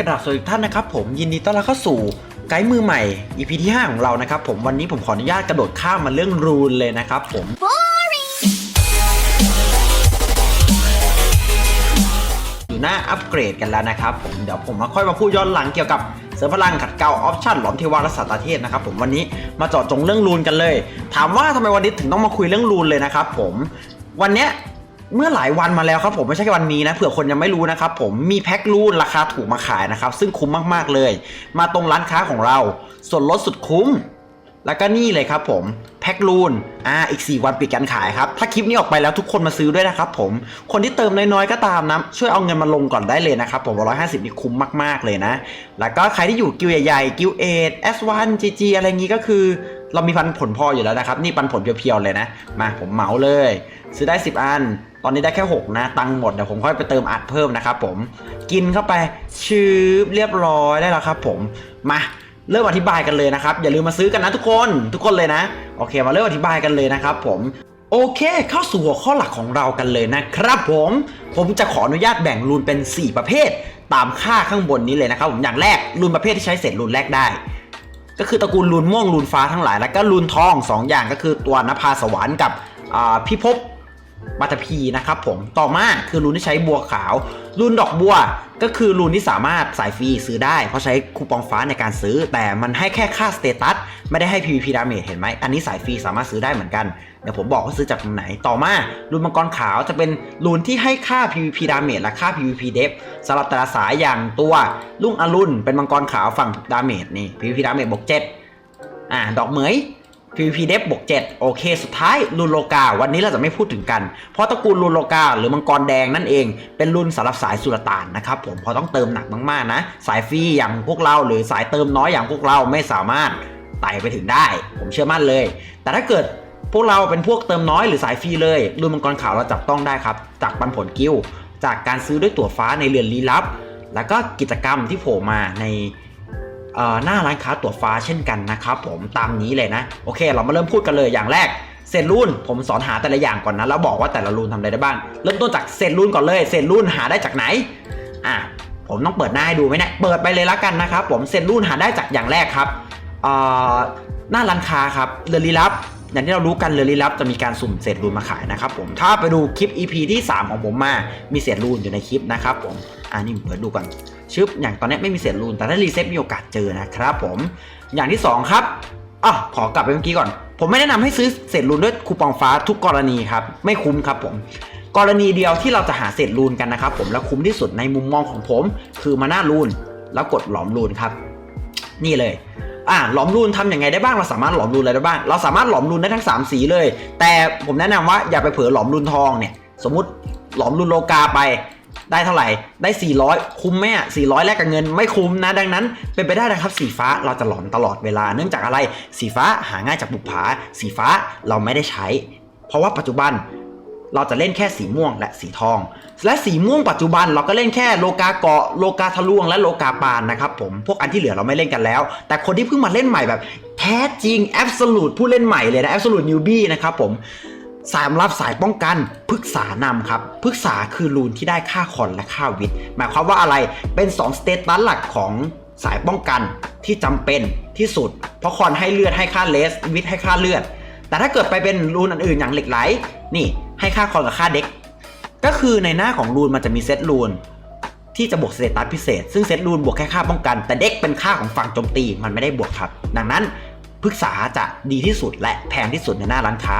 กระดาษสวัสดีทุกท่านนะครับผมยินดีต้อนรับเข้าสู่ไกด์มือใหม่ EP ที่ 5 ของเรานะครับผมวันนี้ผมขออนุญาตกระโดดข้ามมาเรื่องรูนเลยนะครับผม อยู่หน้าอัปเกรดกันแล้วนะครับผมเดี๋ยวผมมาค่อยมาพูดย้อนหลังเกี่ยวกับเสริมพลังขัดเกลาออปชั่นหลอมเทวาและสัตตาเทศนะครับผมวันนี้มาเจาะจงเรื่องรูนกันเลย ถามว่าทำไมวันนี้ถึงต้องมาคุยเรื่องรูนเลยนะครับผมวันเนี้ย เมื่อหลายวันมาแล้วครับผมไม่ใช่แค่วันนี้นะเผื่อคนยังไม่รู้นะครับผมมีแพ็ครูนราคาถูกมาขายนะครับ ซึ่งคุ้มมากๆเลย มาตรงร้านค้าของเรา ส่วนลดสุดคุ้ม แล้วก็นี่เลยครับผมแพ็คลูนอ่าอีก 4 วันปิดการขายครับ ถ้าคลิปนี้ออกไปแล้วทุกคนมาซื้อด้วยนะครับผมคนที่เติมน้อยๆก็ตามนะ ช่วยเอาเงินมาลงก่อนได้เลยนะครับผมร้อยห้าสิบนี่คุ้มมากๆเลยนะ แล้วก็ใครที่อยู่กิวใหญ่ๆกิวเอทเอสวันจีจีอะไรงี้ก็คือ เรามีปันผลพออยู่แล้วนะครับ นี่ปันผลเพียวๆเลยนะ มาผมเหมาเลย ซื้อได้ 10 อัน ตอนนี้ได้แค่ 6 นะ ตังหมดเดี๋ยวผมค่อยไปเติมอัดเพิ่มนะครับผมกินเข้าไปชืบเรียบร้อยได้แล้วครับ ผมมาเริ่มอธิบายกันเลยนะครับ อย่าลืมมาซื้อกันนะทุกคนทุกคนเลยนะ โอเค มาเริ่มอธิบายกันเลยนะครับ ผมโอเคเข้าสู่หัวข้อหลักของเรากันเลยนะครับผม ผมจะขออนุญาตแบ่งรูนเป็น 4 ประเภท ตามค่าข้างบนนี้เลยนะครับผมอย่างแรกรูนประเภทที่ใช้เศษรูนแรกได้ ก็คือตระกูลรูนม่วงรูนฟ้าทั้งหลาย แล้วก็รูนทองสองอย่างก็คือตัวนภาสวรรค์กับอ่ภพ บัตพีนะครับผมต่อมาคือรูนที่ใช้บัวขาวรูนดอกบัวก็คือรูนที่สามารถสายฟรีซื้อได้ เพราะใช้คูปองฟ้าในการซื้อ แต่มันให้แค่ค่าสเตตัสไม่ได้ให้ PVP ดาเมจเห็นไหมอันนี้สายฟรีสามารถซื้อได้เหมือนกัน เดี๋ยวผมบอกว่าซื้อจากตรงไหนต่อมารูนมังกรขาวจะเป็นรูนที่ให้ค่า PVP ดาเมจและค่า PVP เดฟสำหรับแต่ละสายอย่างตัวลุงอรุณเป็นมังกรขาวฝั่งดาเมจนี่ PVP ดาเมจบวก7อ่าดอกเหมย PVP เดฟบวก7โอเค สุดท้ายรูนโลกา วันนี้เราจะไม่พูดถึงกัน เพราะตระกูลรูนโลกา หรือมังกรแดงนั่นเอง เป็นรุ่นสำหรับสายสุลต่านนะครับผมพราะต้องเติมหนักมากๆนะ สายฟรีอย่างพวกเรา หรือสายเติมน้อยอย่างพวกเราไม่สามารถไต่ไปถึงได้ ผมเชื่อมั่นเลย แต่ถ้าเกิดพวกเราเป็นพวกเติมน้อยหรือสายฟรีเลยรุ่นมังกรขาวเราจับต้องได้ครับ จากปันผลกิลด์จากการซื้อด้วยตั๋วฟ้าในเรือนลี้ลับ แล้วก็กิจกรรมที่โผล่มาใน หน้าร้านค้าตั๋วฟ้าเช่นกันนะครับผมตามนี้เลยนะ โอเค เรามาเริ่มพูดกันเลยอย่างแรกเศษรุ่นผมสอนหาแต่ละอย่างก่อนนะแล้วบอกว่าแต่ละรุ่นทำอะไรได้บ้างเริ่มต้นจากเศษรุ่นก่อนเลยเศษรุ่นหาได้จากไหนอะผมต้องเปิดหน้าให้ดูไหมเนี่ยเปิดไปเลยละกันนะครับผมเศษรุ่นหาได้จากอย่างแรกครับหน้าร้านค้าครับเรือลีลับอย่างที่เรารู้กันเรือลี้ลับจะมีการสุ่มเศษรูนมาขายนะครับผมถ้าไปดูคลิป EP ที่ 3 ของผมมา มีเศษรูนอยู่ในคลิปนะครับผมอ่านี่เปิดดูก่อน ชึบอย่างตอนนี้ไม่มีเศษรูนแต่ถ้ารีเซ็ตมีโอกาสเจอนะครับผมอย่างที่ 2 ครับอะขอกลับไปเมื่อกี้ก่อน ผมไม่แนะนำให้ซื้อเศษรูนด้วยคูปองฟ้าทุกกรณีครับ ไม่คุ้มครับผม กรณีเดียวที่เราจะหาเศษรูนกันนะครับผมและคุ้มที่สุดในมุมมองของผม คือมาหน้ารูนแล้วกดหลอมรูนครับ นี่เลยอ่าหลอมรูนทำยังไงได้บ้างเราสามารถหลอมรูนอะไรได้บ้าง เราสามารถหลอมรูนได้ทั้ง 3 สีเลย แต่ผมแนะนำว่าอย่าไปเผลอหลอมรูนทองเนี่ย สมมติหลอมรูนโลกาไป ได้เท่าไหร่ ได้ 400 คุ้มไหมอะ400 แลกกับเงินไม่คุ้มนะ ดังนั้นเป็นไปได้นะครับสีฟ้าเราจะหลอมตลอดเวลา เนื่องจากอะไร สีฟ้าหาง่ายจากบุปผา สีฟ้าเราไม่ได้ใช้ เพราะว่าปัจจุบันเราจะเล่นแค่สีม่วงและสีทอง และสีม่วงปัจจุบันเราก็เล่นแค่โลกาเกาะโลกาทะลวงและโลกาปานนะครับผม พวกอันที่เหลือเราไม่เล่นกันแล้ว แต่คนที่เพิ่งมาเล่นใหม่แบบแท้จริง absolute ผู้เล่นใหม่เลยนะ absolute newbie นะครับผม สายรับสายป้องกันพฤกษานำครับพฤกษาคือรูนที่ได้ค่าคอนและค่าวิทย์หมายความว่าอะไรเป็น2สเตตัสหลักของสายป้องกันที่จำเป็นที่สุด เพราะคอนให้เลือดให้ค่าเลสวิทย์ให้ค่าเลือด แต่ถ้าเกิดไปเป็นรูนอันอื่นอย่างเหล็กไหลนี่ให้ค่าคอนกับค่าเด็ก ก็คือในหน้าของรูนมันจะมีเซตรูนที่จะบวกสเตตัสพิเศษ ซึ่งเซตรูนบวกแค่ค่าป้องกัน แต่เด็กเป็นค่าของฝั่งโจมตีมันไม่ได้บวกครับ ดังนั้นพฤกษาจะดีที่สุดและแพงที่สุดในหน้าร้านค้า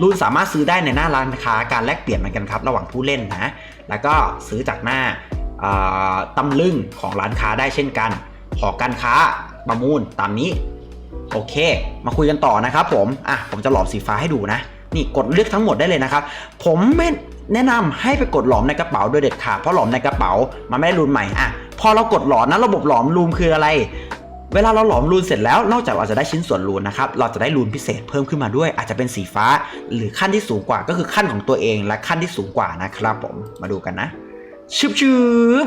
รูนสามารถซื้อได้ในหน้าร้านค้าการแลกเปลี่ยนเหมือนกันครับ ระหว่างผู้เล่นนะ แล้วก็ซื้อจากหน้าตำลึงของร้านค้าได้เช่นกัน หอการค้าประมูลตามนี้ โอเค มาคุยกันต่อนะครับผม อะ ผมจะหลอมสีฟ้าให้ดูนะ นี่กดเลือกทั้งหมดได้เลยนะครับ ผมไม่แนะนำให้ไปกดหลอมในกระเป๋าโดยเด็ดขาดเพราะหลอมในกระเป๋ามันไม่ได้รูนใหม่อะพอเรากดหลอมนะระบบหลอมรูมคืออะไร เวลาเราหลอมรูนเสร็จแล้วนอกจากเราจะได้ชิ้นส่วนรูนนะครับเราจะได้รูนพิเศษเพิ่มขึ้นมาด้วย อาจจะเป็นสีฟ้า หรือขั้นที่สูงกว่าก็คือขั้นของตัวเองและขั้นที่สูงกว่านะครับผมมาดูกันนะชึบชึบ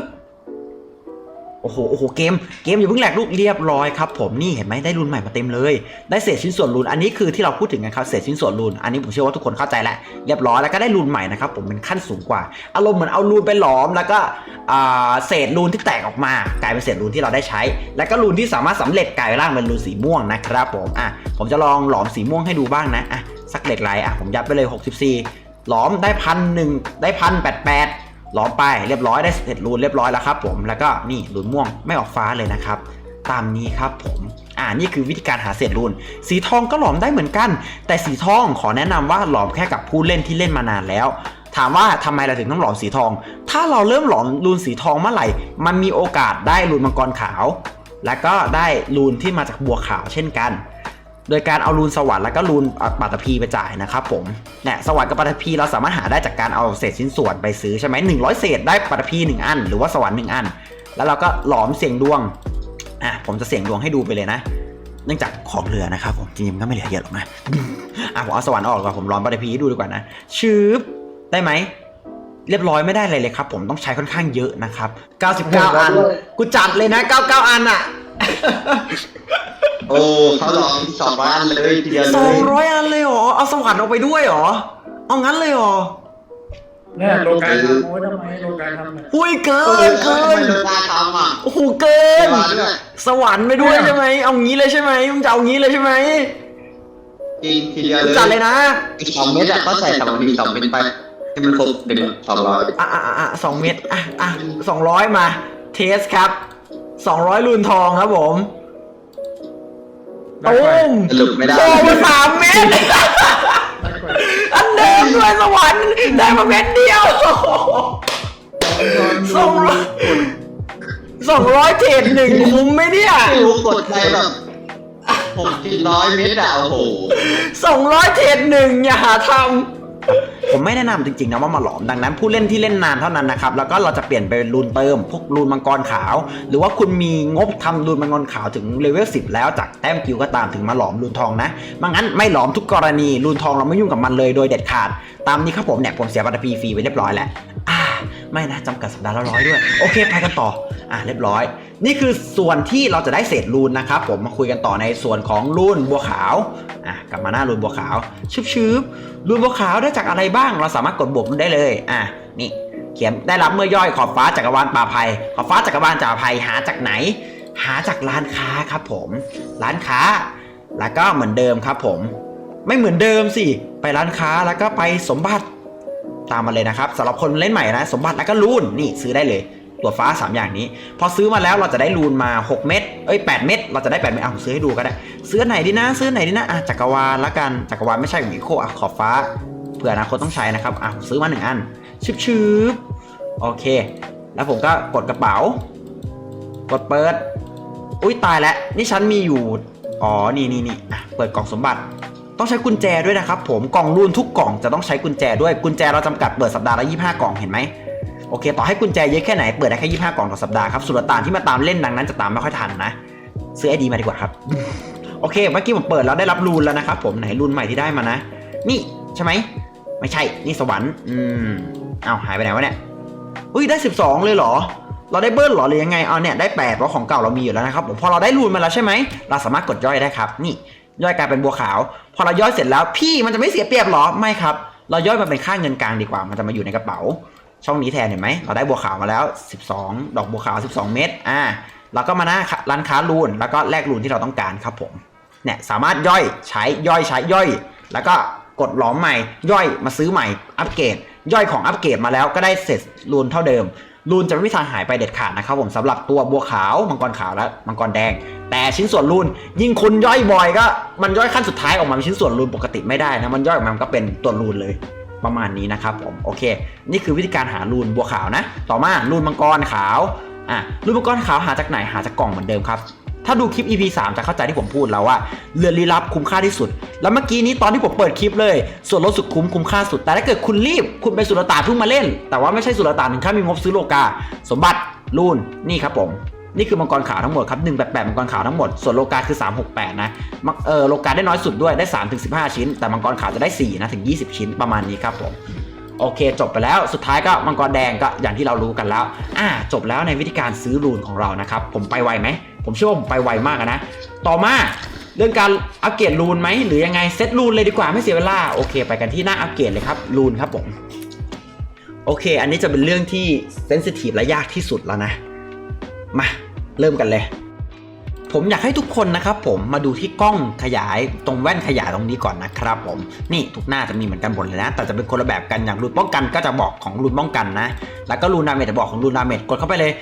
โอ้โห โอ้โห เกม เกมอย่าเพิ่งแหลกลูกเรียบร้อยครับผม นี่เห็นไหมได้รูนใหม่มาเต็มเลย ได้เศษชิ้นส่วนรูน อันนี้คือที่เราพูดถึงกันครับ เศษชิ้นส่วนรูน อันนี้ผมเชื่อว่าทุกคนเข้าใจแล้วเรียบร้อย แล้วก็ได้รูนใหม่นะครับผม เป็นขั้นสูงกว่า อารมณ์เหมือนเอารูนไปหลอม แล้วก็เศษรูนที่แตกออกมา กลายเป็นเศษรูนที่เราได้ใช้ แล้วก็รูนที่สามารถสำเร็จกลายร่างเป็นรูนสีม่วงนะครับผม อะ ผมจะลองหลอมสีม่วงให้ดูบ้างนะ อะ สักเหล็กไหลอะ ผมยัดไปเลย 64 หลอมได้พันหนึ่งได้พันแปดแปด ล้อมไปเรียบร้อยได้เสร็จรูนเรียบร้อยแล้วครับผมแล้วก็นี่รูนม่วงไม่ออกฟ้าเลยนะครับ ตามนี้ครับผมอ่านี่คือวิธีการหาเศษรูน สีทองก็หลอมได้เหมือนกัน แต่สีทองขอแนะนำว่าหลอมแค่กับผู้เล่นที่เล่นมานานแล้ว ถามว่าทำไมเราถึงต้องหลอมสีทอง ถ้าเราเริ่มหลอมรูนสีทองเมื่อไหร่ มันมีโอกาสได้รูนมังกรขาว แล้วก็ได้รูนที่มาจากบัวขาวเช่นกัน โดยการเอารูนสวรรค์แล้วก็รูนอะปัตตภีไปจ่ายนะครับผมเนี่ยสวรรค์กับปัตตภีเราสามารถหาได้จากการเอาเศษชิ้นส่วนไปซื้อใช่ไหมหนึ่งร้อยเศษได้ปัตตภีหนึ่งอัน หรือว่าสวรรค์หนึ่งอัน แล้วเราก็หลอมเสียงดวงอะผมจะเสียงดวงให้ดูไปเลยนะ เนื่องจากของเหลือนะครับผมจริงๆมันก็ไม่เหลือเยอะหรอกนะอะผมเอาสวรรค์ออกดีกว่าผมหลอมปัตตภีให้ดูดีกว่านะชืบได้ไหมเรียบร้อยไม่ได้อะไรเลยครับ ผมต้องใช้ค่อนข้างเยอะนะครับ 99 อัน กูจัดเลยนะ 99 อันอะ โอ้เขาหลอกสองร้อยอันเลยทีเดียวสเลองยร้อยอันเลยเหรอ เอาสวรรค์ออกไปด้วยเหรอ เอางั้นเลยเหรอ เนี่ยโลกาทำโอ้ยทำไมโลกาทำเนี่ยหุ้ยเกิเออนเกิทำไมนโดนตาทำอะโอ้โหเกิน มาด้วยสวรรค์ไปด้วยใช่ไหม เอางี้เลยใช่ไหมมึงจะเอางี้เลยใช่ไหมจริงทีเดียวกูเลยจัดเลยนะอีกสองเม็ดอะก็ใส่สองมีสองเม็ดไปให้มันครบหนึ่งสองร้อยอะอะอะอะสองเม็ดอะอะสองร้อยมา เทสครับสองร้อยลูนทองครับผมได้ ตุ้ไปมสรุปไม่ได้โตมาสามเม็ดได้ไปอันเดิมด้วยสวรรค์ได้มาเม็ดเดียวสองร้อยสองร้อยเทรดหนึ่งคุ้มไหมเนี่ยไม่รู้กดไปแบบหกสิบร้อยเม็ดอะโอ้โห สองร้อยเทรดหนึ่งอย่าหาทำ ผมไม่แนะนำจริงๆนะว่ามาหลอมดังนั้นผู้เล่นที่เล่นนานเท่านั้นนะครับแล้วก็เราจะเปลี่ยนไปรูนเติมพวกรูนมังกรขาว หรือว่าคุณมีงบทำรูนมังกรขาวถึงเลเวล10 แล้วจากแต้มกิวก็ตามถึงมาหลอมรูนทองนะมังั้นไม่หลอมทุกกรณีรูนทองเราไม่ยุ่งกับมันเลยโดยเด็ดขาด ตามนี้ครับผมเนี่ยผมเสียบัตรพีฟรีไปเรียบร้อยแล้วอ่า ไม่นะจำกัดสัปดาห์ละร้อยด้วย โอเค ไปกันต่อ อะเรียบร้อย นี่คือส่วนที่เราจะได้เศษรูนนะครับ ผมมาคุยกันต่อในส่วนของรูนบัวขาวอะกลับมาหน้ารูนบัวขาวชึบชึบรูนบัวขาวได้จากอะไรบ้าง เราสามารถกดบวกมันได้เลยอะนี่เขียนได้รับเมื่อย่อยขอบฟ้าจักรวาลป่าภัย ขอบฟ้าจักรวาลจ่าภัยหาจากไหน หาจากร้านค้าครับผม ร้านค้า แล้วก็เหมือนเดิมครับผม ไม่เหมือนเดิมสิ ไปร้านค้าแล้วก็ไปสมบัติ ตามมาเลยนะครับสำหรับคนเล่นใหม่นะสมบัติแล้วก็รูนนี่ซื้อได้เลยตัวฟ้า 3 อย่างนี้ พอซื้อมาแล้วเราจะได้รูนมา 6 เม็ดเอ้ย 8 เม็ดเราจะได้ 8 เม็ดเอะผมซื้อให้ดูก็ได้ ซื้อไหนดีนะ ซื้อไหนดีนะอะจักรวาลละกันจักรวาลไม่ใช่ของอีโคอะขอบฟ้าเผื่ออนาคตต้องใช้นะครับอะผมซื้อมาหนึ่งอันชึบชึบโอเค แล้วผมก็กดกระเป๋า กดเปิด อุ้ยตายแล้วนี่ฉันมีอยู่ อ๋อนี่นี่นี่อะเปิดกล่องสมบัติ ต้องใช้กุญแจด้วยนะครับผมกล่องรูนทุกกล่องจะต้องใช้กุญแจด้วยกุญแจเราจำกัดเปิดสัปดาห์ละ25 กล่องเห็นไหมโอเค ต่อให้กุญแจเยอะแค่ไหนเปิดได้แค่25 กล่องต่อสัปดาห์ครับส่วนต่างที่มาตามเล่นดังนั้นจะตามไม่ค่อยทันนะซื้อไอดีมาดีกว่าครับโอเคเมื่อกี้ผมเปิดแล้วได้รับรูนแล้วนะครับผมไหนรูนใหม่ที่ได้มานะ นี่ใช่ไหมไม่ใช่นี่สวรรค์อืมเอาหายไปไหนวะเนี่ยอุ้ยได้ 12 เลยเหรอ เราได้เบิ้ลเหรอหรือยังไงเอาเนี่ยได้8เพราะของเก่าเรามีอยู่แล้วนะครับผมพอเราได้รูนมาแล้วใช่ไหมเราสามารถกดย่อยได้ครับ นี่ ย่อยกลายเป็นบัวขาว พอเราย่อยเสร็จแล้วพี่มันจะไม่เสียเปรียบหรอไม่ครับ เราย่อยมาเป็นค่าเงินกลางดีกว่า มันจะมาอยู่ในกระเป๋า ช่องนี้แทนเห็นไหมเราได้บัวขาวมาแล้ว 12 ดอกบัวขาว 12 เม็ดอ่าเราก็มาหน้าร้านค้ารูนแล้วก็แลกรูนที่เราต้องการครับผมเนี่ยสามารถย่อยใช้ย่อยใช้ย่อย แล้วก็กดหลอมใหม่ ย่อยมาซื้อใหม่อัปเกรดย่อยของอัปเกรดมาแล้วก็ได้เสร็จรูนเท่าเดิม รูนจะไม่มีทางหายไปเด็ดขาดนะครับผมสำหรับตัวบัวขาวมังกรขาวและมังกรแดง แต่ชิ้นส่วนรูนยิ่งคุณย่อยบ่อยก็ มันย่อยขั้นสุดท้ายออกมาเป็นชิ้นส่วนรูนปกติไม่ได้นะมันย่อยออกมามันก็เป็นตัวรูนเลยประมาณนี้นะครับผมโอเค นี่คือวิธีการหารูนบัวขาวนะ ต่อมารูนมังกรขาวอะรูนมังกรขาวหาจากไหนหาจากกล่องเหมือนเดิมครับ ถ้าดูคลิป EP 3 จะเข้าใจที่ผมพูดแล้วว่าเรือลี้ลับคุ้มค่าที่สุด แล้วเมื่อกี้นี้ตอนที่ผมเปิดคลิปเลย ส่วนลดสุดคุ้มคุ้มค่าสุด แต่ถ้าเกิดคุณรีบ คุณไปสุลต่านเพิ่งมาเล่น แต่ว่าไม่ใช่สุลต่านถึงขั้นมีงบซื้อโลกา สมบัติรูนนี่ครับผมนี่คือมังกรขาวทั้งหมดครับ188มังกรขาวทั้งหมด ส่วนโลกาคือ 368 นะมังเออโลกาได้น้อยสุดด้วยได้3ถึง15 ชิ้น แต่มังกรขาวจะได้4นะถึง 20 ชิ้นประมาณนี้ครับผมโโอเค จบไปแล้วสุดท้ายก็มังกรแดงก็อย่างที่เรารู้กันแล้ว อ่าจบแล้วในวิธีการซื้อรูนของเรานะครับผมไปไวไหม ผมเชื่อว่าผมไปไวมากนะ ต่อมาเรื่องการอัปเกรดรูนไหมหรือยังไงเซตรูนเลยดีกว่าไม่เสียเวลาโอเค ไปกันที่หน้าอัปเกรดเลยครับรูนครับผมโอเค อันนี้จะเป็นเรื่องที่เซนซิทีฟและยากที่สุดแล้วนะ มาเริ่มกันเลย ผมอยากให้ทุกคนนะครับผมมาดูที่กล้องขยายตรงแว่นขยายตรงนี้ก่อนนะครับผมนี่ทุกหน้าจะมีเหมือนกันหมดเลยนะ แต่จะเป็นคนละแบบกันอย่างรูนป้องกันก็จะบอกของรูนป้องกันนะ แล้วก็รูนดาเมจจะบอกของรูนดาเมจกดเข้าไปเลย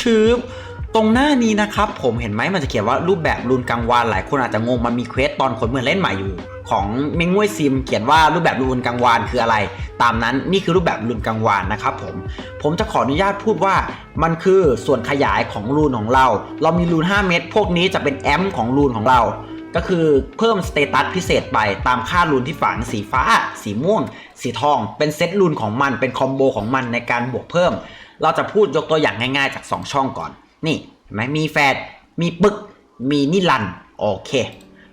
ชืบๆ ตรงหน้านี้นะครับผมเห็นไหมมันจะเขียนว่ารูปแบบรูนกลางวานหลายคนอาจจะงงมันมีเควสตอนคนเมืองเล่นใหม่อยู่ ของเมงงวยซิมเขียนว่ารูปแบบรูนกลางวานคืออะไร ตามนั้นนี่คือรูปแบบรูนกลางวานนะครับผมผมจะขออนุญาตพูดว่ามันคือส่วนขยายของรูนของเรา เรามีรูน 5 เม็ดพวกนี้จะเป็นแอมของรูนของเราก็คือเพิ่มสเตตัสพิเศษไปตามค่ารูนที่ฝังสีฟ้า สีม่วง สีทอง เป็นเซตรูนของมันเป็นคอมโบของมันในการบวกเพิ่ม เราจะพูดยกตัวอย่างง่ายๆจาก 2 ช่องก่อน นี่เห็นไหมมีแฟดมีปึก มีนิลันโอเค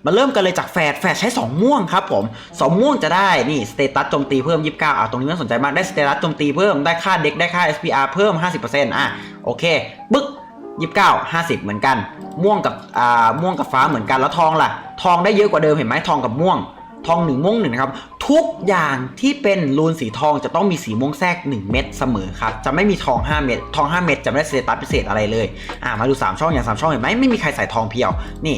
มาเริ่มกันเลยจากแฟดแฟดใช้ 2 ม่วงครับผม 2 ม่วงจะได้นี่สเตตัสโจมตีเพิ่ม 29อะตรงนี้น่าสนใจมากได้สเตตัสโจมตีเพิ่มได้ค่าเด็กได้ค่า SPR เพิ่ม 50%อะโอเคปึ๊ก29 50 เหมือนกัน ม่วงกับอ่าม่วงกับฟ้าเหมือนกันแล้วทองล่ะ ทองได้เยอะกว่าเดิมเห็นไหมทองกับม่วง ทองหนึ่งม่วงหนึ่งนะครับทุกอย่างที่เป็นรูนสีทองจะต้องมีสีม่วงแทรก 1 เม็ดเสมอครับจะไม่มีทอง 5 เม็ดทอง 5 เม็ดจะไม่ได้สเตตัสพิเศษอะไรเลยอ่ามาดู 3 ช่องอย่าง 3 ช่องเห็นไหมไม่มีใครใส่ทองเพียวนี่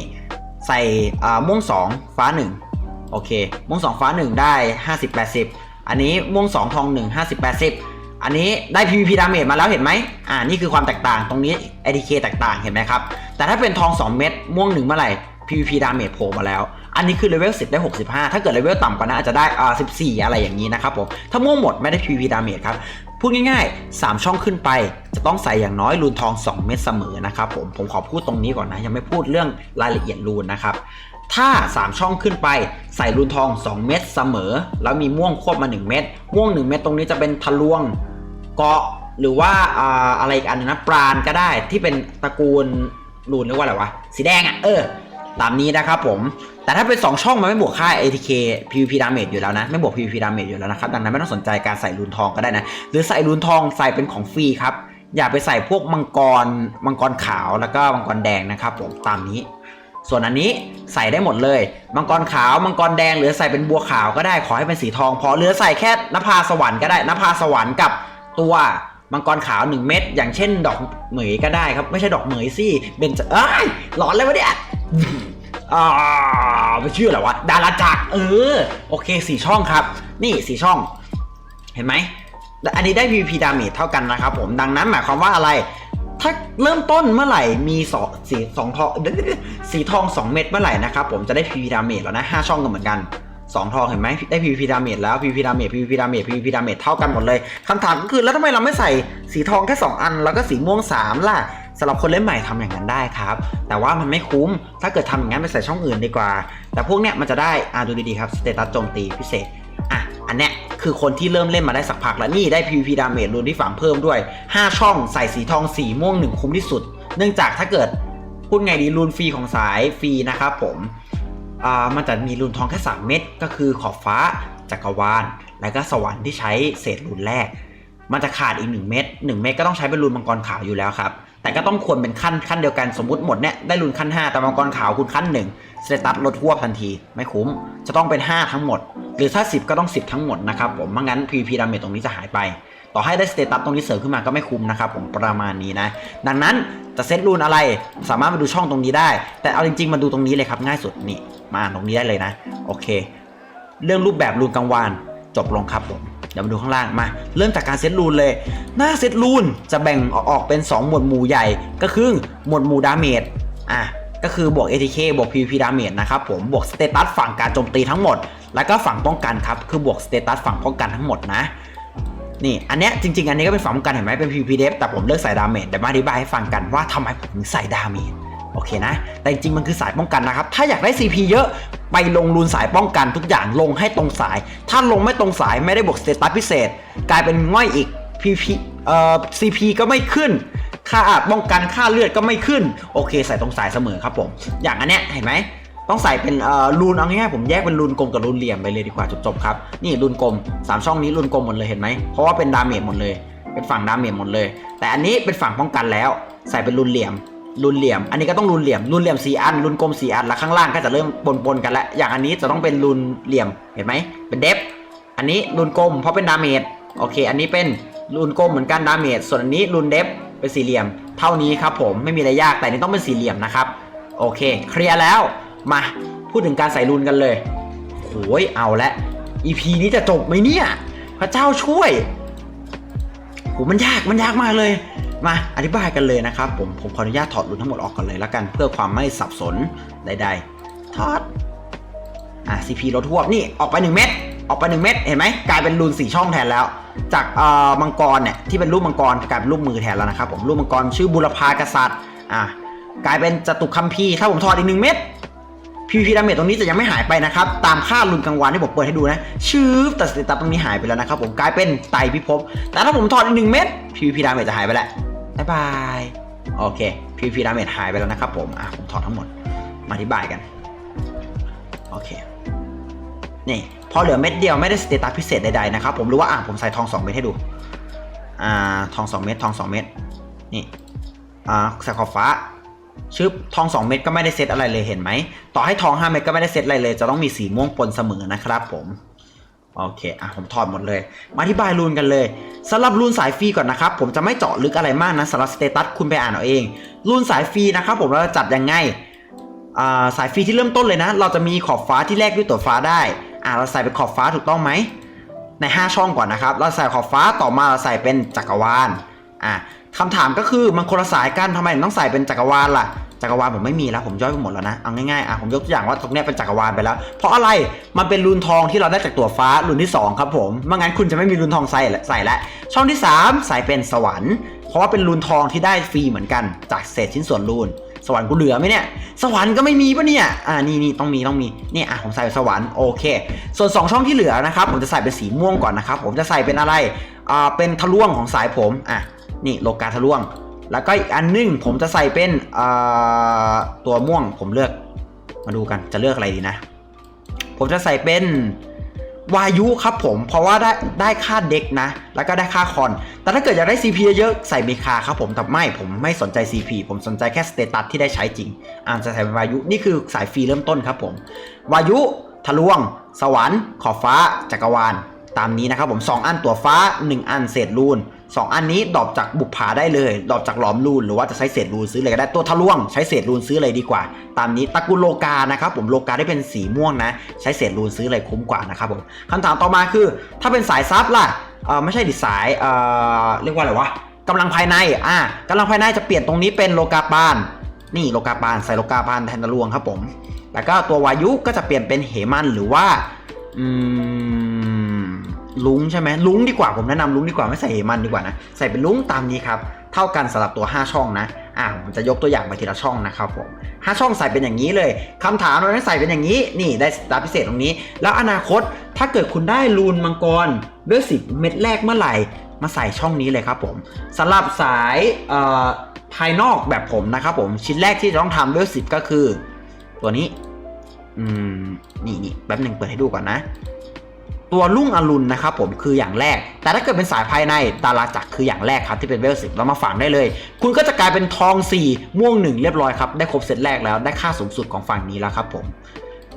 ใส่อ่าม่วง 2 ฟ้า 1 โอเค ม่วง 2 ฟ้า 1 ได้ 50 80 อันนี้ม่วง 2 ทอง 1 50 80 อันนี้ได้ PVP ดาเมจมาแล้วเห็นไหมอ่านี่คือความแตกต่างตรงนี้ ADK แตกต่างเห็นไหมครับแต่ถ้าเป็นทอง 2 เม็ดม่วง1เมื่อไหร่ PVP ดาเมจโผล่มาแล้ว อันนี้คือเลเวล10 ได้ 65 ถ้าเกิดเลเวลต่ำกว่านั้นอาจจะได้อ่า14 อะไรอย่างนี้นะครับผม ถ้าม่วงหมดไม่ได้ PVP ดาเมจครับ พูดง่ายๆ 3 ช่องขึ้นไปจะต้องใส่อย่างน้อยรูนทอง 2 เม็ดเสมอนะครับผม ผมขอพูดตรงนี้ก่อนนะ ยังไม่พูดเรื่องรายละเอียดรูนนะครับ ถ้า 3 ช่องขึ้นไปใส่รูนทอง 2 เม็ดเสมอ แล้วมีม่วงควบมา 1 เม็ด ม่วง 1 เม็ดตรงนี้จะเป็นทะลวงเกาะหรือว่าอ่าอะไรอีกอันหนึงนะปราณก็ได้ที่เป็นตระกูลรูนเรียกว่าอะไรวะสีแดงอะ่ะเออตามนี้นะครับผม แต่ถ้าเป็น2ช่องมันไม่บวกค่า ATK PVP damage อยู่แล้วนะ ไม่บวก PVP damage อยู่แล้วนะครับ ดังนั้นไม่ต้องสนใจการใส่รูนทองก็ได้นะ หรือใส่รูนทองใส่เป็นของฟรีครับ อย่าไปใส่พวกมังกร มังกรขาวแล้วก็มังกรแดงนะครับผมตามนี้ ส่วนอันนี้ใส่ได้หมดเลย มังกรขาว มังกรแดง หรือใส่เป็นบัวขาวก็ได้ ขอให้เป็นสีทองพอหรือใส่แค่นภาสวรรค์ก็ได้นภาสวรรค์กับตัวมังกรขาว 1 เม็ดอย่างเช่น ดอกเหมยก็ได้ครับ ไม่ใช่ดอกเหมยสิเบนจะเอ้ยหลอนเลยวะเนี่ย อ่าไม่ชื่ออะไรวะดาราจักรเออ โอเคสี่ช่องครับ นี่สี่ช่อง เห็นไหมอันนี้ได้ PVP damage เท่ากันนะครับผมดังนั้นหมายความว่าอะไร ถ้าเริ่มต้นเมื่อไหร่มีสองสีสองทองเดี๋ยวๆสีทองเม็ดเมื่อไหร่นะครับผมจะได้ PVP damage แล้วนะ5ช่องกันเหมือนกัน2ทองเห็นไหมได้ PVP damage แล้ว PVP damage PVP damage PVP damage เท่ากันหมดเลยคำถามก็คือแล้วทำไมเราไม่ใส่สีทองแค่2อัน แล้วก็สีม่วง3ล่ะ สำหรับคนเล่นใหม่ทำอย่างนั้นได้ครับ แต่ว่ามันไม่คุ้ม ถ้าเกิดทำอย่างนั้นไปใส่ช่องอื่นดีกว่า แต่พวกเนี้ยมันจะได้อ่าดูดีๆครับสเตตัสโจมตีพิเศษอะอันเนี้ยคือคนที่เริ่มเล่นมาได้สักพักแล้วนี่ได้ PVP damage รูนที่ฝังเพิ่มด้วย 5 ช่องใส่สีทองสีม่วง1คุ้มที่สุด เนื่องจากถ้าเกิดพูดไงดีรูนฟรีของสายฟรีนะครับผมอ่ามันจะมีรูนทองแค่3เม็ดก็คือขอบฟ้าจักรวาล และก็สวรรค์ที่ใช้เศษรูนแรก มันจะขาดอีก 1 เม็ด1เม็ดก็ต้องใช้เป็นรูนมังกรขาวอยู่แล้วครับ แต่ก็ต้องควรเป็นขั้นขั้นเดียวกันสมมติหมดเนี่ยได้รูนขั้น 5 แต่มังกรขาวคุณขั้น1สเตตัสลดทั่วทันที ไม่คุ้ม จะต้องเป็น 5 ทั้งหมด หรือถ้า 10 ก็ต้อง 10 ทั้งหมดนะครับผมไม่งั้น PVP ดาเมจตรงนี้จะหายไป ต่อให้ได้สเตตัสตรงนี้เสริมขึ้นมาก็ไม่คุ้มนะครับผมประมาณนี้นะ ดังนั้นจะเซตรูนอะไรสามารถมาดูช่องตรงนี้ได้ แต่เอาจริงๆมาดูตรงนี้เลยครับง่ายสุดนี่มาอ่านตรงนี้ได้เลยนะโอเค เรื่องรูปแบบรูนกลางวานจบลงครับผม เดี๋ยวมาดูข้างล่างมา เริ่มจากการเซตรูนเลย หน้าเซตรูนจะแบ่งออกเป็น 2 หมวดหมู่ใหญ่ ก็คือหมวดหมู่ดาเมจอะก็คือบวก ATK บวก PVP ดาเมจนะครับผมบวกสเตตัสฝั่งการโจมตีทั้งหมด แล้วก็ฝั่งป้องกันครับ คือบวกสเตตัสฝั่งป้องกันทั้งหมดนะนี่อันเนี้ยจริงๆ อันนี้ก็เป็นฝั่งป้องกันเห็นไหมเป็น PVP d e f แต่ผมเลือกใส่ดาเมจเดี๋ยวมาอธิบายให้ฟังกันว่าทำไมผมถึงใส่ดาเมจ โอเคนะ แต่จริงมันคือสายป้องกันนะครับ ถ้าอยากได้ CP เยอะไปลงรูนสายป้องกันทุกอย่างลงให้ตรงสาย ถ้าลงไม่ตรงสายไม่ได้บวกสเตตัสพิเศษ กลายเป็นง่อยอีก PP เอ่อ CP ก็ไม่ขึ้น ค่าอาป้องกันค่าเลือดก็ไม่ขึ้น โอเค ใส่ตรงสายเสมอครับผม อย่างอันเนี้ยเห็นไหมต้องใส่เป็นเอ่อรูนเอาง่ายๆผมแยกเป็นรูนกลมกับรูนเหลี่ยมไปเลยดีกว่าจบๆครับนี่รูนกลมสามช่องนี้รูนกลมหมดเลยเห็นไหมเพราะว่าเป็นดาเมจหมดเลย เป็นฝั่งดาเมจหมดเลย แต่อันนี้เป็นฝั่งป้องกันแล้ว ใส่เป็นรูนเหลี่ยม รูนเหลี่ยม อันนี้ก็ต้องรูนเหลี่ยมรูนเหลี่ยมสี่อันรูนกลมสี่อัน แล้วข้างล่างก็จะเริ่มปนๆกันแล้ว อย่างอันนี้จะต้องเป็นรูนเหลี่ยม เห็นไหม เป็นเดฟ อันนี้รูนกลมเพราะเป็นดาเมจ โอเค อันนี้เป็นรูนกลมเหมือนกันดาเมจ ส่วนอันนี้รูนเดฟเป็นสี่เหลี่ยม เท่านี้ครับผม ไม่มีอะไรยาก แต่นี้ต้องเป็นสี่เหลี่ยมนะครับ โอเค เคลียร์แล้ว มา พูดถึงการใส่รูนกันเลยโอ้ยเอาละ EP นี้จะจบไหมเนี่ย พระเจ้าช่วยโหมันยาก มันยากมากเลย มาอธิบายกันเลยนะครับผมผมขออนุญาตถอดรูนทั้งหมดออกก่อนเลยแล้วกันเพื่อความไม่สับสนใดๆถอดอะ CP ลดทวบนี่ออกไป 1 เม็ดออกไป 1 เม็ดเห็นไหมกลายเป็นรูน4ช่องแทนแล้ว จากเอ่อมังกรเนี่ยที่เป็นรูปมังกรกลายเป็นรูปมือแทนแล้วนะครับผมรูปมังกรชื่อบุรพากษัตริย์อะกลายเป็นจตุคัมภีร์ถ้าผมถอดอีกหนึ่งเม็ด PVP ดาเมจตรงนี้จะยังไม่หายไปนะครับ ตามค่ารุนกลางวันที่ผมเปิดให้ดูนะชืบแต่สเตตัสตรงนี้หายไปแล้วนะครับผมกลายเป็นไตพิภพแต่ถ้าผมถอดอีกหนึ่งเม็ด PVP ดาเมจจะหายไปแล้ว บ๊ายบาย โอเค PVP ดาเมจหายไปแล้วนะครับผม อะ ผมถอดทั้งหมด มาอธิบายกัน โอเค นี่ พอเหลือเม็ดเดียวไม่ได้สเตตัสพิเศษใดๆนะครับ ผมรู้ว่า อะ ผมใส่ทอง2เม็ดให้ดู อ่า ทอง2เม็ด ทอง2เม็ด นี่ อ่าใส่ขอบฟ้าชึบทอง2เม็ดก็ไม่ได้เซตอะไรเลยเห็นไหม ต่อให้ทอง5เม็ดก็ไม่ได้เซตอะไรเลย จะต้องมีสีม่วงปนเสมอนะครับผม โอเค อะ ผมถอดหมดเลย มาอธิบายรูนกันเลยสำหรับรูนสายฟรีก่อนนะครับ ผมจะไม่เจาะลึกอะไรมากนะสำหรับสเตตัสคุณไปอ่านเอาเอง รูนสายฟรีนะครับ ผมเราจะจัดยังไง อ่า สายฟรีที่เริ่มต้นเลยนะ เราจะมีขอบฟ้าที่แลกด้วยตัวฟ้าได้ อ่าเราใส่เป็นขอบฟ้าถูกต้องไหม ใน 5 ช่องก่อนนะครับ เราใส่ขอบฟ้า ต่อมาเราใส่เป็นจักรวาล อะคำถามก็คือมันคนละสายกันทำไมต้องใส่เป็นจักรวาลล่ะ จักรวาลผมไม่มีแล้วผมย่อยไปหมดแล้วนะเอาง่ายๆอะผมยกตัวอย่างว่าตรงเนี้ยเป็นจักรวาลไปแล้ว เพราะอะไรมันเป็นรูนทองที่เราได้จากตัวฟ้ารูนที่ 2 ครับผมไม่งั้นคุณจะไม่มีรูนทองใส่ใส่แล้วช่องที่ 3 ใส่เป็นสวรรค์เพราะว่าเป็นรูนทองที่ได้ฟรีเหมือนกันจากเศษชิ้นส่วนรูนสวรรค์กูเหลือไหมเนี่ย สวรรค์ก็ไม่มีปะเนี่ย อ่า นี่นี่ต้องมีต้องมี เนี่ย อะ ผมใส่สวรรค์โอเค ส่วน 2 ช่องที่เหลือนะครับ ผมจะใส่เป็นสีม่วงก่อนนะครับ ผมจะใส่เป็นอะไร อ่า เป็นทะลวงของสายผม อะ นี่โลกาทะลวง แล้วก็อีกอันหนึงผมจะใส่เป็นตัวม่วงผมเลือกมาดูกันจะเลือกอะไรดีนะ ผมจะใส่เป็นวายุครับผม เพราะว่าได้ได้ค่าเด็กนะ แล้วก็ได้ค่าคอน แต่ถ้าเกิดอยากได้ CP เยอะๆใส่เมคาครับผมแต่ไม่ผมไม่สนใจ CP ผมสนใจแค่สเตตัสที่ได้ใช้จริง อ่านจะใส่เป็นวายุ นี่คือสายฟรีเริ่มต้นครับผม วายุทะลวง สวรรค์ ขอบฟ้า จักรวาล ตามนี้นะครับผม 2 อันตัวฟ้า 1 อันเศษรูน 2อันนี้ดรอปจากบุปผาได้เลยดรอปจากหลอมรูนหรือว่าจะใช้เศษรูนซื้อเลยก็ได้ตัวทะลวง ใช้เศษรูนซื้อเลยดีกว่า ตามนี้ตะกูลโลกานะครับผมโลกาได้เป็นสีม่วงนะ ใช้เศษรูนซื้อเลยคุ้มกว่านะครับผมคำถามต่อมาคือ ถ้าเป็นสายซับล่ะเออไม่ใช่ดิสายเออเรียกว่าอะไรวะกำลังภายในอะกำลังภายในจะเปลี่ยนตรงนี้เป็นโลกาปาน นี่โลกาปานใส่โลกาปานแทนตะลวงครับผมแล้วก็ตัววายุก็จะเปลี่ยนเป็นเหมันหรือว่าอืม ลุงใช่ไหมลุงดีกว่าผมแนะนำลุงดีกว่าไม่ใส่เหมันดีกว่านะใส่เป็นลุงตามนี้ครับเท่ากันสำหรับตัว 5 ช่องนะอ่าผมจะยกตัวอย่างไปทีละช่องนะครับผม5ช่องใส่เป็นอย่างนี้เลยคำถามเราไมใส่เป็นอย่างนี้นี่ได้สตาร์พิเศษตรงนี้ แล้วอนาคตถ้าเกิดคุณได้รูนมังกรด้วย10เม็ดแรกเมื่อไหร่ มาใส่ช่องนี้เลยครับผมสำหรับสายภายนอกแบบผมนะครับผมชิ้นแรกที่จะต้องทำด้วย10ก็คือ ตัวนี้อืมนี่นี่แป๊บหนึ่งเปิดให้ดูก่อนนะ ตัวลุ่งอรุณนะครับผมคืออย่างแรก แต่ถ้าเกิดเป็นสายภายในดาราจักรคืออย่างแรกครับที่เป็นเวลสิบเรามาฝังได้เลย คุณก็จะกลายเป็นทอง 4 ม่วง 1 เรียบร้อยครับได้ครบเซตแรกแล้วได้ค่าสูงสุดของฝั่งนี้แล้วครับผม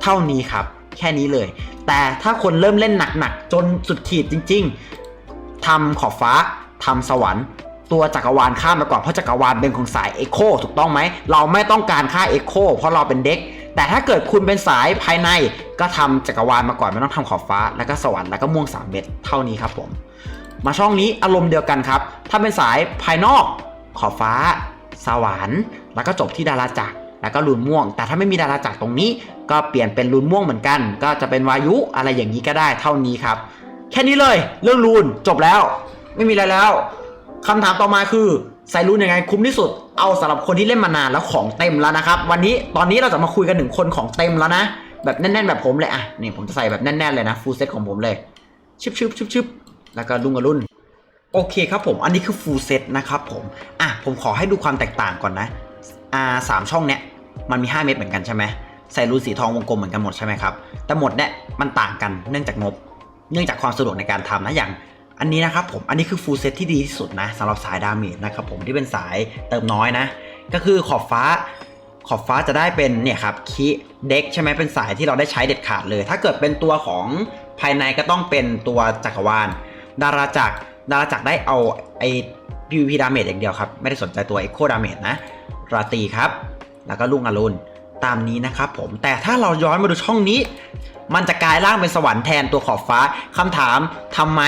เท่านี้ครับแค่นี้เลย แต่ถ้าคนเริ่มเล่นหนักๆจนสุดขีดจริง ๆทำขอบฟ้าทำสวรรค์ตัวจักรวาลข้ามไปก่อนเพราะจักรวาลเป็นของสายเอ็กโคถูกต้องไหมเราไม่ต้องการค่าเอ็กโคเพราะเราเป็นเด็ก แต่ถ้าเกิดคุณเป็นสายภายในก็ทำจักรวาลมาก่อนไม่ต้องทำขอบฟ้า แล้วก็สวรรค์แล้วก็ม่วงสามเม็ดเท่านี้ครับผม มาช่องนี้อารมณ์เดียวกันครับ ถ้าเป็นสายภายนอกขอบฟ้า สวรรค์ แล้วก็จบที่ดาราจักรแล้วก็รูนม่วง แต่ถ้าไม่มีดาราจักรตรงนี้ ก็เปลี่ยนเป็นรูนม่วงเหมือนกัน ก็จะเป็นวายุอะไรอย่างนี้ก็ได้เท่านี้ครับ แค่นี้เลย เรื่องรูนจบแล้ว ไม่มีอะไรแล้วคำถามต่อมาคือ ใส่รูนยังไงคุ้มที่สุด เอาสำหรับคนที่เล่นมานานแล้วของเต็มแล้วนะครับ วันนี้ตอนนี้เราจะมาคุยกันถึงคนของเต็มแล้วนะ แบบแน่น ๆ แบบผมเลยอะนี่ผมจะใส่แบบแน่น ๆ เลยนะฟูลเซตของผมเลยชึบชึบชึบชึบแล้วก็ลุงกับรุ่นโอเคครับผมอันนี้คือฟูลเซตนะครับผมอะผมขอให้ดูความแตกต่างก่อนนะอ่าสามช่องเนี้ยมันมี 5 เม็ดเหมือนกันใช่ไหมใส่รูนสีทองวงกลมเหมือนกันหมดใช่ไหมครับแต่หมดเนี่ยมันต่างกันเนื่องจากงบ เนื่องจากความสะดวกในการทำนะอย่าง อันนี้นะครับผม อันนี้คือฟูลเซตที่ดีที่สุดนะสำหรับสายดาเมจนะครับผมที่เป็นสายเติมน้อยนะ ก็คือขอบฟ้าขอบฟ้าจะได้เป็นเนี่ยครับคีเด็กใช่ไหมเป็นสายที่เราได้ใช้เด็ดขาดเลย ถ้าเกิดเป็นตัวของภายในก็ต้องเป็นตัวจักรวาล ดาราจักรดาราจักรได้เอาไอ PVP ดาเมจอย่างเดียวครับ ไม่ได้สนใจตัว Echo ดาเมจนะ ราตีครับ แล้วก็ลุงอรุณตามนี้นะครับผมแต่ถ้าเราย้อนมาดูช่องนี้ มันจะกลายร่างเป็นสวรรค์แทนตัวขอบฟ้าคำถามทำไม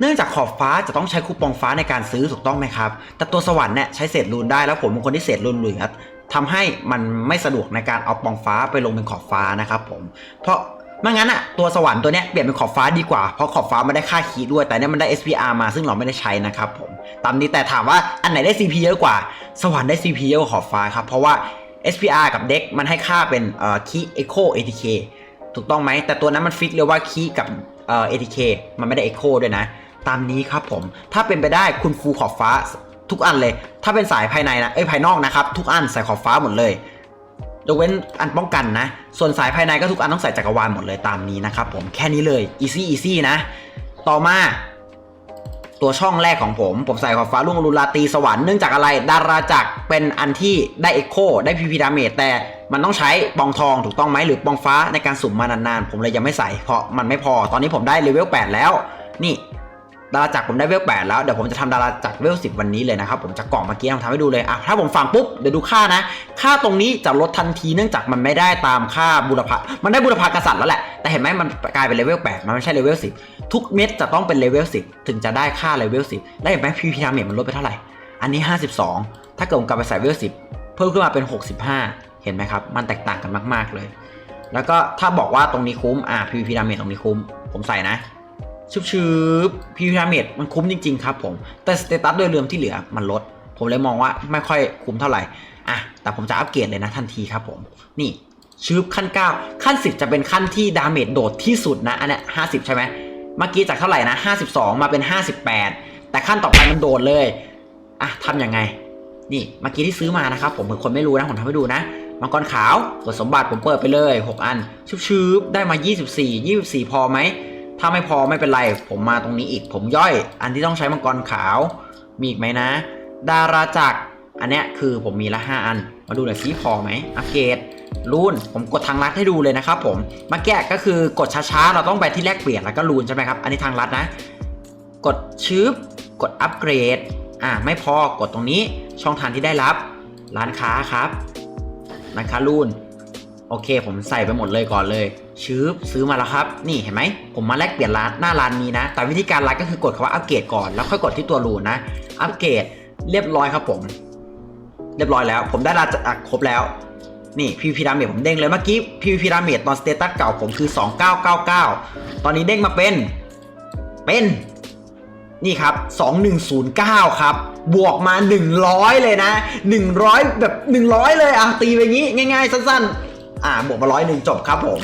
เนื่องจากขอบฟ้าจะต้องใช้คูปองฟ้าในการซื้อถูกต้องไหมครับ แต่ตัวสวรรค์เนี่ยใช้เศษรูนได้แล้วผมเป็นคนที่เศษรูนเหลือทำให้มันไม่สะดวกในการเอาปองฟ้าไปลงเป็นขอบฟ้านะครับผม เพราะไม่งั้นอะตัวสวรรค์ตัวเนี้ยเปลี่ยนเป็นขอบฟ้าดีกว่า เพราะขอบฟ้ามันได้ค่าคีด้วย แต่เนี้ยมันได้ SPR มาซึ่งเราไม่ได้ใช้นะครับผมตามนี้แต่ถามว่าอันไหนได้ CP เยอะกว่า สวรรค์ได้ CP เยอะกว่าขอบฟ้าครับ เพราะว่า SPR กับเด็กมันให้ค่าเป็นเอ่อคีย์ Echo ATK ถูกต้องไหมแต่ตัวนั้นมันฟิกเลยว่าคีกับเอ่อ ATK มันไม่ได้ Echo ด้วยนะ ตามนี้ครับผม ถ้าเป็นไปได้คุณฟูขอบฟ้าทุกอันเลย ถ้าเป็นสายภายในนะ เอ้ยภายนอกนะครับ ทุกอันใส่ขอบฟ้าหมดเลยยกเว้นอันป้องกันนะ ส่วนสายภายในก็ทุกอันต้องใส่จักรวาลหมดเลยตามนี้นะครับผมแค่นี้เลย easy easy นะ ต่อมา ตัวช่องแรกของผม ผมใส่ขอบฟ้าลุงอรุณลาตีสวรรค์เนื่องจากอะไรดาราจักรเป็นอันที่ได้เอ็กโคได้พีพีดาเมจแต่มันต้องใช้ปองทองถูกต้องไหมหรือปองฟ้าในการสุ่มมานานๆ ผมเลยยังไม่ใส่เพราะมันไม่พอตอนนี้ผมได้เลเวล8แล้ว นี่ดาราจักรผมได้เวล8แล้ว เดี๋ยวผมจะทำดาราจักรเวล10 วันนี้เลยนะครับ ผมจะกล่องเมื่อกี้ทำให้ดูเลยอะถ้าผมฟังปุ๊บเดี๋ยวดูค่านะ ค่าตรงนี้จะลดทันทีเนื่องจากมันไม่ได้ตามค่าบุรพามันได้บุรพากษัตริย์แล้วแหละ แต่เห็นไหมมันกลายเป็นเลเวล8มันไม่ใช่เลเวล10 ทุกเม็ดจะต้องเป็นเลเวล10 ถึงจะได้ค่าเลเวล10แล้วเห็นไหมพีพีดาเมมันลดไปเท่าไหร่ อันนี้ 52 ถ้าเกิดผมกลับไปใส่เลเวล10 เพิ่มขึ้นมาเป็น 65 เห็นไหมครับ มันแตกต่างกันมากๆเลย แล้วก็ถ้าบอกว่าตรงนี้คุ้มอ่า PVP ดาเมจตรงนี้คุ้ม ผมใส่นะชืบชืบ PVP ดาเมจมันคุ้มจริง ๆ ครับผม แต่สเตตัสโดยรวมที่เหลือมันลด ผมเลยมองว่าไม่ค่อยคุ้มเท่าไหร่ อะ แต่ผมจะอัปเกรดเลยนะทันทีครับผม นี่ชืบขั้น 9 ขั้น 10 จะเป็นขั้นที่ดาเมจโดดที่สุดนะ อันนี้ย50ใช่ไหมเมื่อกี้จากเท่าไหร่นะ 52 มาเป็น 58 แต่ขั้นต่อไปมันโดดเลย อะทำยังไง นี่เมื่อกี้ที่ซื้อมานะครับ ผมเป็นคนไม่รู้นะผมทำให้ดูนะมังกรขาวกดสมบัติผมเปิดไปเลย 6 อันชืบๆได้มา 24 24 พอไหมถ้าไม่พอไม่เป็นไร ผมมาตรงนี้อีก ผมย่อย อันที่ต้องใช้มังกรขาวมีอีกไหมนะ ดาราจักรอันเนี้ยคือผมมีละ 5 อัน มาดูหน่อยซิพอไหมอัปเกรดรูนผมกดทางลัดให้ดูเลยนะครับผมมาแกะก็คือกดช้าๆ เราต้องไปที่แลกเปลี่ยนแล้วก็รูนใช่ไหมครับ อันนี้ทางลัดนะ กดชืบกดอัปเกรด อ่าไม่พอกดตรงนี้ช่องทางที่ได้รับร้านค้าครับร้านค้ารูนโอเค ผมใส่ไปหมดเลยก่อนเลยชืบซื้อมาแล้วครับ นี่เห็นไหมผมมาแลกเปลี่ยนร้านหน้าร้านนี้นะ แต่วิธีการรัดก็คือกดคำว่าอัปเกรดก่อนแล้วค่อยกดที่ตัวรูนนะ อัปเกรดเรียบร้อยครับผม เรียบร้อยแล้ว ผมได้ราจักครบแล้ว นี่ PVP ดาเมจผมเด้งเลยเมื่อกี้ PVP ดาเมจตอนสเตตัสเก่าผมคือ 2999 ตอนนี้เด้งมาเป็น เป็น นี่ครับ 2109 ครับ บวกมา 100 เลยนะ 100 แบบ 100 เลยอะตีไปงี้ง่ายๆ สั้นๆ อะบวกมาร้อยหนึ่งจบครับผม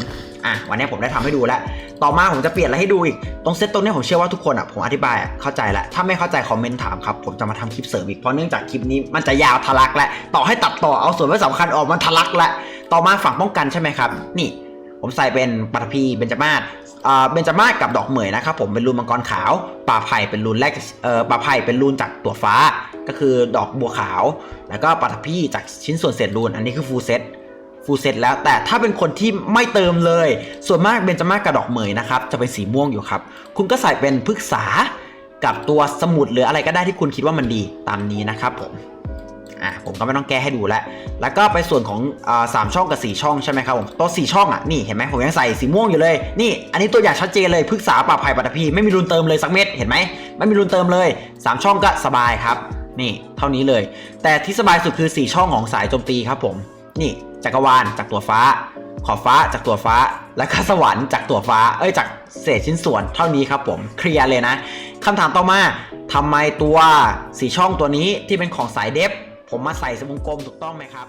อะวันนี้ผมได้ทำให้ดูแล้ว ต่อมาผมจะเปลี่ยนอะไรให้ดูอีก ตรงเซตตรงนี้ผมเชื่อว่าทุกคนอะผมอธิบายเข้าใจแล้ว ถ้าไม่เข้าใจคอมเมนต์ถามครับ ผมจะมาทำคลิปเสริมอีก เพราะเนื่องจากคลิปนี้มันจะยาวทะลักและ ต่อให้ตัดต่อเอาส่วนไม่สำคัญออกมันทะลักและ ต่อมาฝั่งป้องกันใช่ไหมครับ นี่ ผมใส่เป็นปัตภีเบญจมาศอ่า เบญจมาศกับดอกเหมยนะครับผมเป็นรูนมังกรขาวป่าไผ่เป็นรูนแรกเอ่อป่าไผ่เป็นรูนจากตัวฟ้า ก็คือดอกบัวขาว แล้วก็ปัตภีจากชิ้นส่วนเศษรูนอันนี้คือฟูลเซตฟูลเซตแล้วแต่ถ้าเป็นคนที่ไม่เติมเลย ส่วนมากเบญจมาศกับดอกเหมยนะครับจะเป็นสีม่วงอยู่ครับ คุณก็ใส่เป็นพฤกษากับตัวสมุดหรืออะไรก็ได้ที่คุณคิดว่ามันดีตามนี้นะครับผม อะผมก็ไม่ต้องแก้ให้ดูแล้ว แล้วก็ไปส่วนของสามช่องกับ 4 ช่องใช่ไหมครับผมตัว4ช่องอะนี่เห็นไหมผมยังใส่สีม่วงอยู่เลย นี่อันนี้ตัวอย่างชัดเจนเลยพฤกษาป่าไผ่ปัตภีไม่มีรุนเติมเลยสักเม็ดเห็นไหมไม่มีรุนเติมเลย 3 ช่องก็สบายครับ นี่เท่านี้เลย แต่ที่สบายสุดคือ 4 ช่องของสายโจมตีครับผม นี่จักรวาลจากตัวฟ้า ขอบฟ้าจากตัวฟ้า และก็สวรรค์จากตัวฟ้า เอ้ยจากเศษชิ้นส่วนเท่านี้ครับผมเคลียร์เลยนะคำถามต่อมาทำไมตัวสีช่องตัวนี้ที่เป็นของสายเดฟ ผมมาใส่สวงกลมถูกต้องไหมครับ